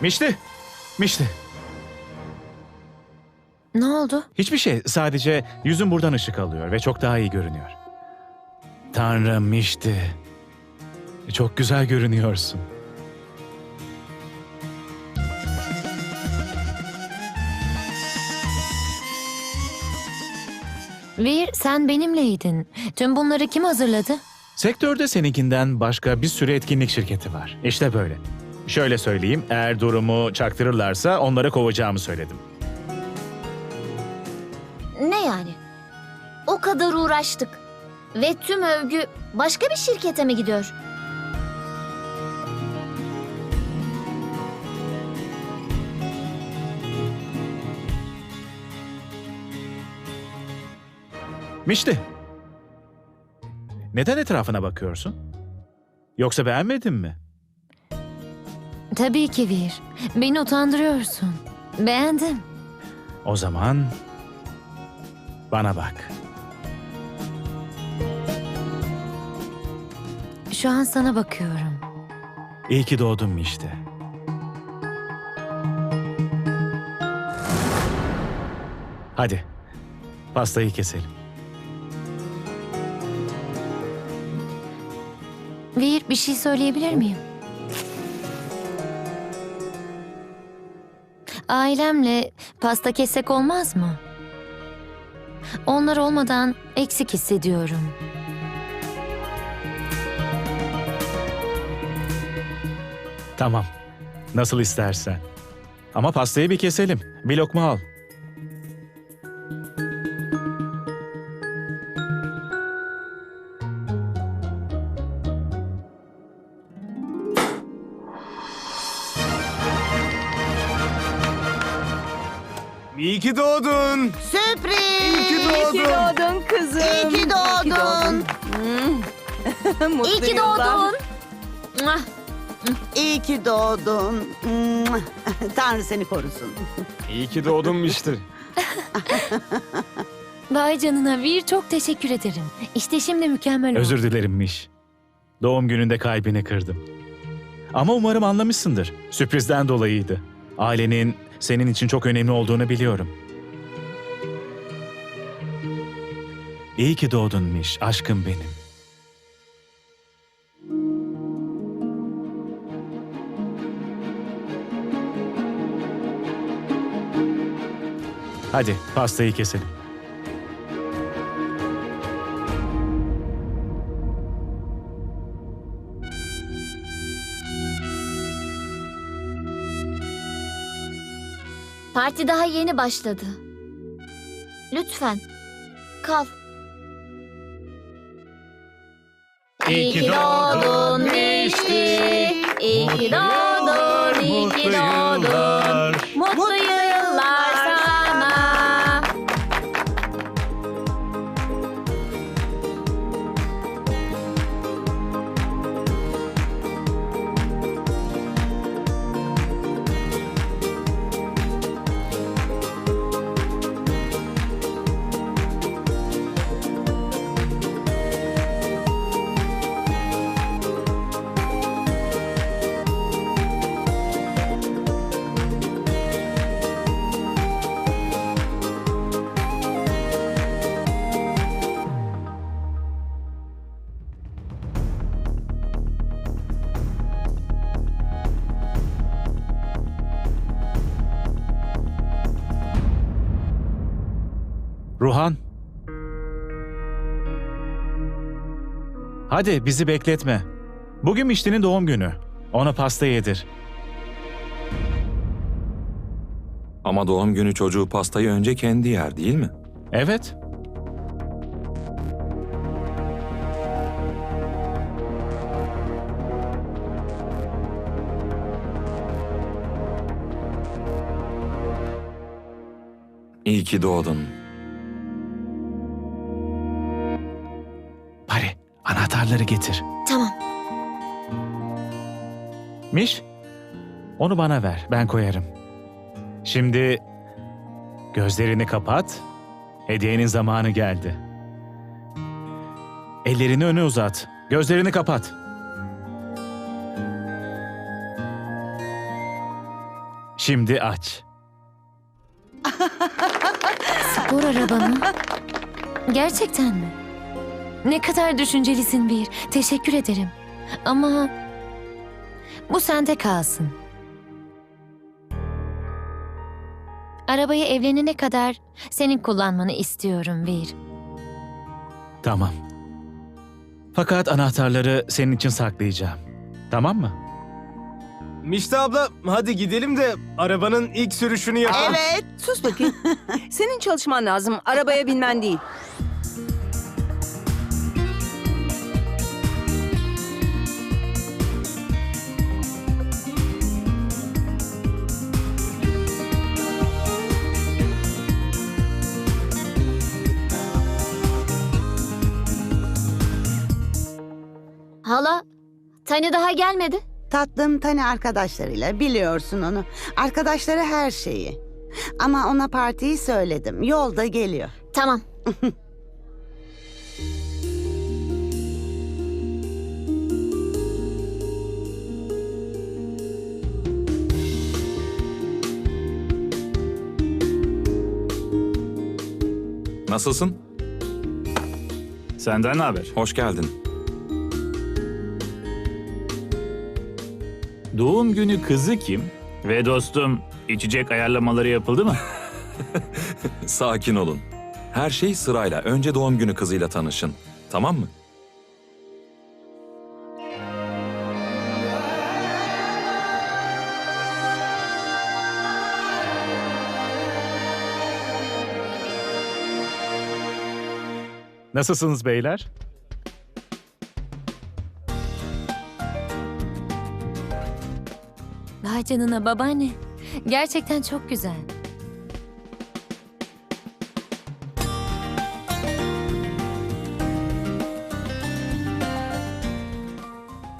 Mişti. Mişti. Ne oldu? Hiçbir şey. Sadece yüzün buradan ışık alıyor ve çok daha iyi görünüyor. Tanrım Mişti. Çok güzel görünüyorsun. Vir sen benimleydin. Tüm bunları kim hazırladı? Sektörde seninkinden başka bir sürü etkinlik şirketi var. İşte böyle. Şöyle söyleyeyim, eğer durumu çaktırırlarsa onları kovacağımı söyledim. Ne yani? O kadar uğraştık. Ve tüm övgü başka bir şirkete mi gidiyor? Mişti. Neden etrafına bakıyorsun? Yoksa beğenmedin mi? Tabii ki Vir. Beni utandırıyorsun. Beğendim. O zaman bana bak. Şu an sana bakıyorum. İyi ki doğdun Mişti. Hadi pastayı keselim. Vir bir şey söyleyebilir miyim? Ailemle pasta kessek olmaz mı? Onlar olmadan eksik hissediyorum. Tamam. Nasıl istersen. Ama pastayı bir keselim. Bir lokma al. Mutlu İyi ki yıllar. doğdun. Mwah. İyi ki doğdun. Tanrı seni korusun. İyi ki doğdun Mişti. Vay canına Vir çok teşekkür ederim. İşte şimdi mükemmel oldu. Özür dilerimmiş. Doğum gününde kalbini kırdım. Ama umarım anlamışsındır. Sürprizden dolayıydı. Ailenin senin için çok önemli olduğunu biliyorum. İyi ki doğdun Miş, aşkım benim. Hadi pastayı keselim. Parti daha yeni başladı. Lütfen kal. İyi ki doğdun Mişti. İyi ki doğdun, iyi ki doğdun. Ruhan. Hadi bizi bekletme. Bugün Mişti'nin doğum günü. Ona pasta yedir. Ama doğum günü çocuğu pastayı önce kendi yer değil mi? Evet. İyi ki doğdun. Anahtarları getir. Tamam. Miş, onu bana ver, ben koyarım. Şimdi gözlerini kapat. Hediyenin zamanı geldi. Ellerini öne uzat. Gözlerini kapat. Şimdi aç. Spor araba mı? Gerçekten mi? Ne kadar düşüncelisin bir. Teşekkür ederim. Ama bu sende kalsın. Arabayı evlenene kadar senin kullanmanı istiyorum bir. Tamam. Fakat anahtarları senin için saklayacağım. Tamam mı? Mişte abla hadi gidelim de arabanın ilk sürüşünü yapalım. Evet. Sus bakayım. Senin çalışman lazım. Arabaya binmen değil. Tani daha gelmedi. Tatlım Tani arkadaşlarıyla biliyorsun onu. Arkadaşları her şeyi. Ama ona partiyi söyledim. Yolda geliyor. Tamam. Nasılsın? Senden ne haber? Hoş geldin. Doğum günü kızı kim? Ve dostum, içecek ayarlamaları yapıldı mı? Sakin olun. Her şey sırayla. Önce doğum günü kızıyla tanışın. Tamam mı? Nasılsınız beyler? Vay canına babaanne. Gerçekten çok güzel.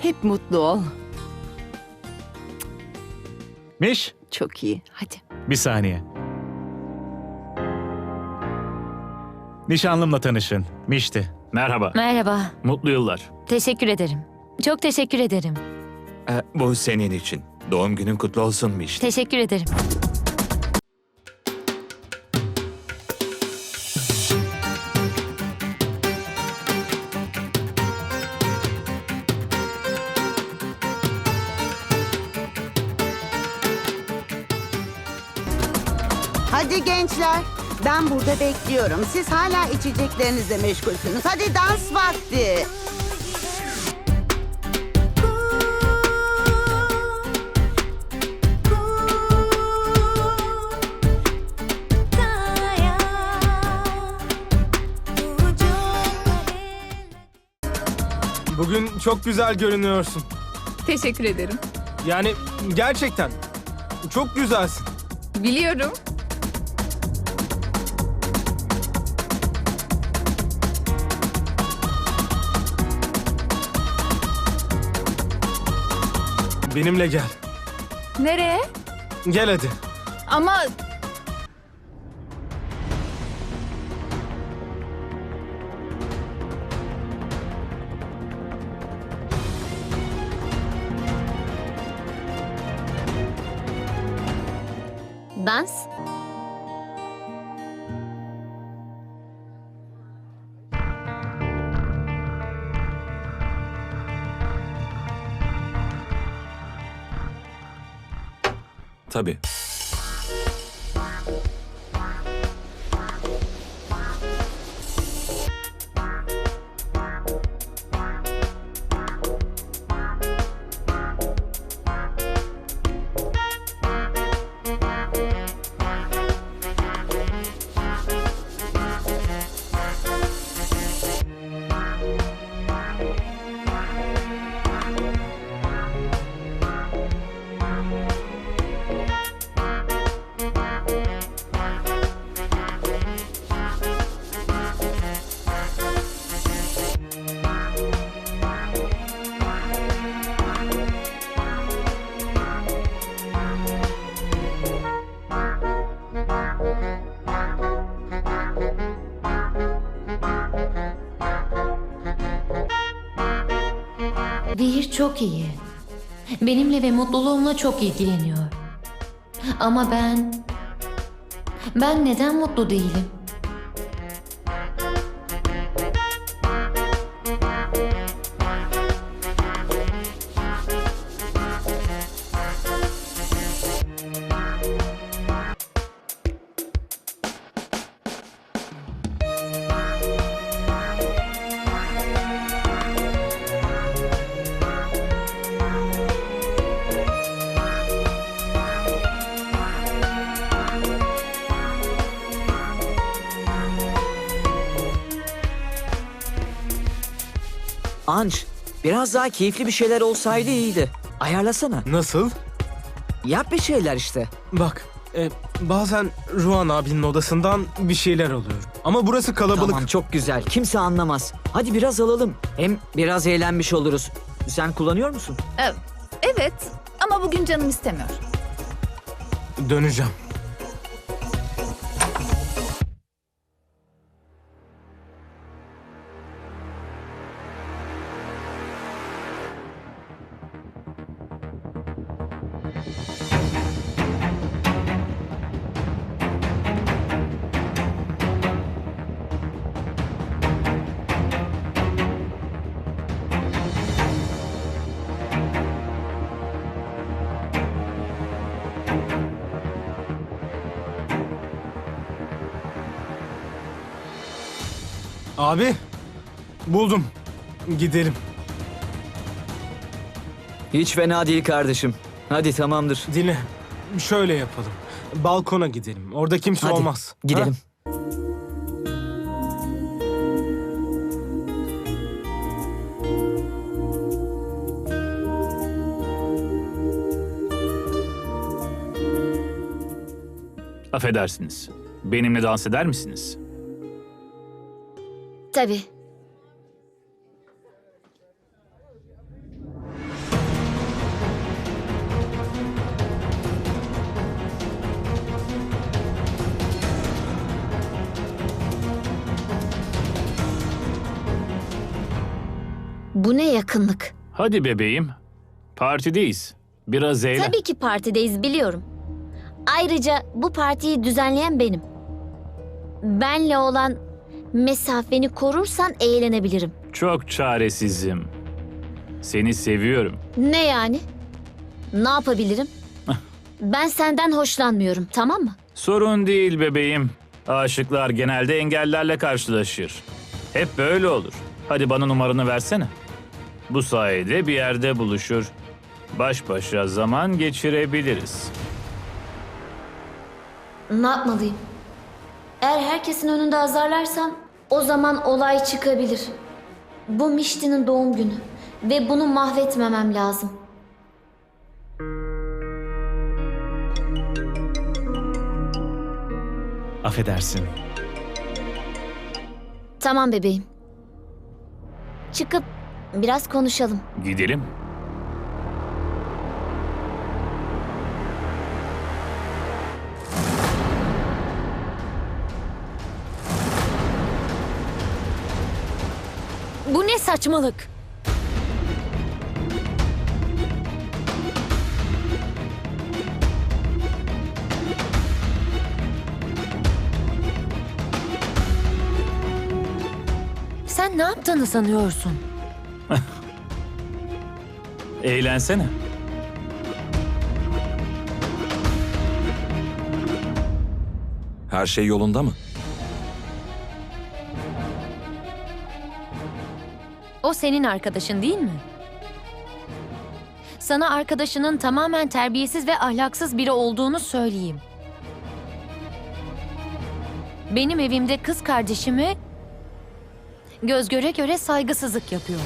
Hep mutlu ol. Miş, Çok iyi. Hadi. bir saniye. Nişanlımla tanışın. Mişti. Merhaba, Merhaba. mutlu yıllar. Teşekkür ederim. Çok teşekkür ederim. E, bu senin için. Doğum günün kutlu olsun Mişti. Teşekkür ederim. Hadi gençler. Ben burada bekliyorum. Siz hala içeceklerinizle meşgulsünüz. Hadi dans vakti. Bugün çok güzel görünüyorsun. Teşekkür ederim. Yani gerçekten çok güzelsin. Biliyorum. Benimle gel. Nereye? Gel hadi. Ama Dans. Tabii. Vihir çok iyi. Benimle ve mutluluğumla çok ilgileniyor. Ama ben... Ben neden mutlu değilim? Anç, biraz daha keyifli bir şeyler olsaydı iyiydi. Ayarlasana. Nasıl? Yap bir şeyler işte. Bak, e, bazen Ruan abinin odasından bir şeyler oluyor. Ama burası kalabalık. Tamam çok güzel. Kimse anlamaz. Hadi biraz alalım. Hem biraz eğlenmiş oluruz. Sen kullanıyor musun? Evet ama bugün canım istemiyor. Döneceğim. Abi, buldum. Gidelim. Hiç fena değil kardeşim. Hadi tamamdır. Dinle. Şöyle yapalım. Balkona gidelim. Orada kimse Hadi olmaz. gidelim. Affedersiniz. Benimle dans eder misiniz? Tabii. Bu ne yakınlık? Hadi bebeğim. Partideyiz. Biraz eğlen. Tabii ki partideyiz biliyorum. Ayrıca bu partiyi düzenleyen benim. Benle olan mesafeni korursan eğlenebilirim. Çok çaresizim. Seni seviyorum. Ne yani? Ne yapabilirim? ben senden hoşlanmıyorum, tamam mı? Sorun değil bebeğim. Aşıklar genelde engellerle karşılaşır. Hep böyle olur. Hadi bana numaranı versene. Bu sayede bir yerde buluşur. Baş başa zaman geçirebiliriz. Ne yapmalıyım? Eğer herkesin önünde azarlarsam o zaman olay çıkabilir. Bu Mişti'nin doğum günü ve bunu mahvetmemem lazım. Affedersin. Tamam bebeğim. Çıkıp biraz konuşalım. Gidelim. Saçmalık? Sen ne yaptığını sanıyorsun? Eğlensene. Her şey yolunda mı? O senin arkadaşın değil mi? Sana arkadaşının tamamen terbiyesiz ve ahlaksız biri olduğunu söyleyeyim. Benim evimde kız kardeşimi göz göre göre saygısızlık yapıyor.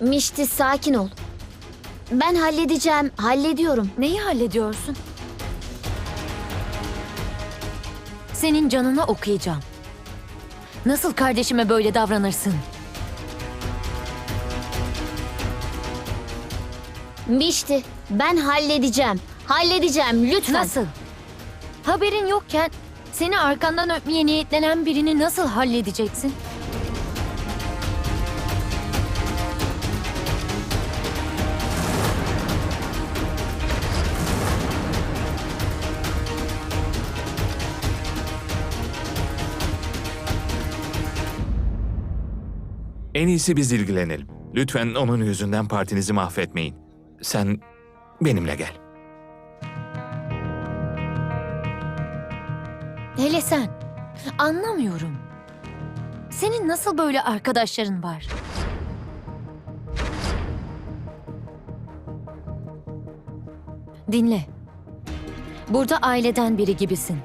Mişti sakin ol. Ben halledeceğim, hallediyorum. Neyi hallediyorsun? Senin canına okuyacağım. Nasıl kardeşime böyle davranırsın? Mişti, ben halledeceğim. Halledeceğim lütfen. Nasıl? Haberin yokken seni arkandan öpmeye niyetlenen birini nasıl halledeceksin? En iyisi biz ilgilenelim. Lütfen onun yüzünden partinizi mahvetmeyin. Sen benimle gel. Hele sen. Anlamıyorum. Senin nasıl böyle arkadaşların var? Dinle. Burada aileden biri gibisin.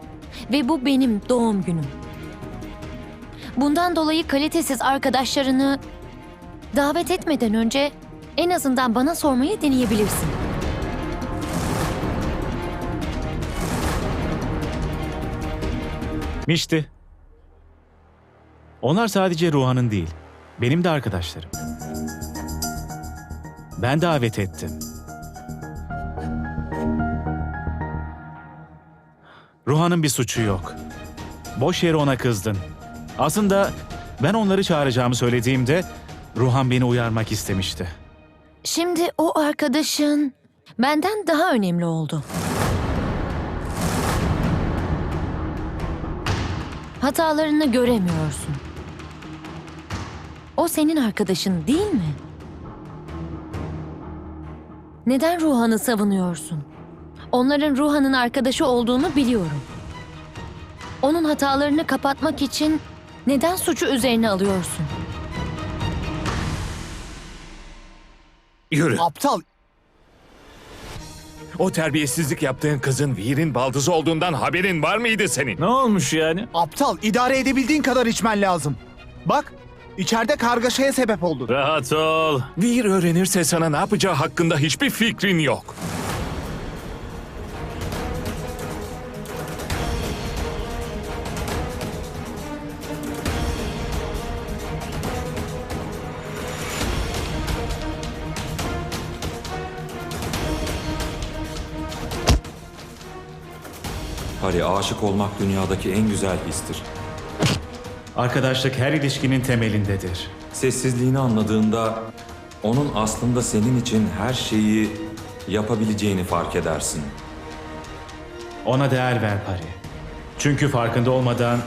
Ve bu benim doğum günüm. Bundan dolayı kalitesiz arkadaşlarını davet etmeden önce en azından bana sormayı deneyebilirsin. Mişti. Onlar sadece Ruhan'ın değil, benim de arkadaşlarım. Ben davet ettim. Ruhan'ın bir suçu yok. Boş yere ona kızdın. Aslında ben onları çağıracağımı söylediğimde Ruhan beni uyarmak istemişti. Şimdi o arkadaşın benden daha önemli oldu. Hatalarını göremiyorsun. O senin arkadaşın değil mi? Neden Ruhan'ı savunuyorsun? Onların Ruhan'ın arkadaşı olduğunu biliyorum. Onun hatalarını kapatmak için neden suçu üzerine alıyorsun? Yürü. Aptal. O terbiyesizlik yaptığın kızın Vir'in baldızı olduğundan haberin var mıydı senin? Ne olmuş yani? Aptal. idare edebildiğin kadar içmen lazım. Bak, içeride kargaşaya sebep oldun. Rahat ol. Vir öğrenirse sana ne yapacağı hakkında hiçbir fikrin yok. Hari aşık olmak dünyadaki en güzel histir. Arkadaşlık her ilişkinin temelindedir. Sessizliğini anladığında onun aslında senin için her şeyi yapabileceğini fark edersin. Ona değer ver Pari. Çünkü farkında olmadan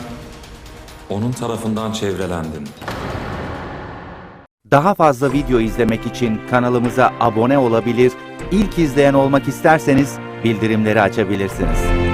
Onun tarafından çevrelendin. Daha fazla video izlemek için kanalımıza abone olabilir, ilk izleyen olmak isterseniz bildirimleri açabilirsiniz.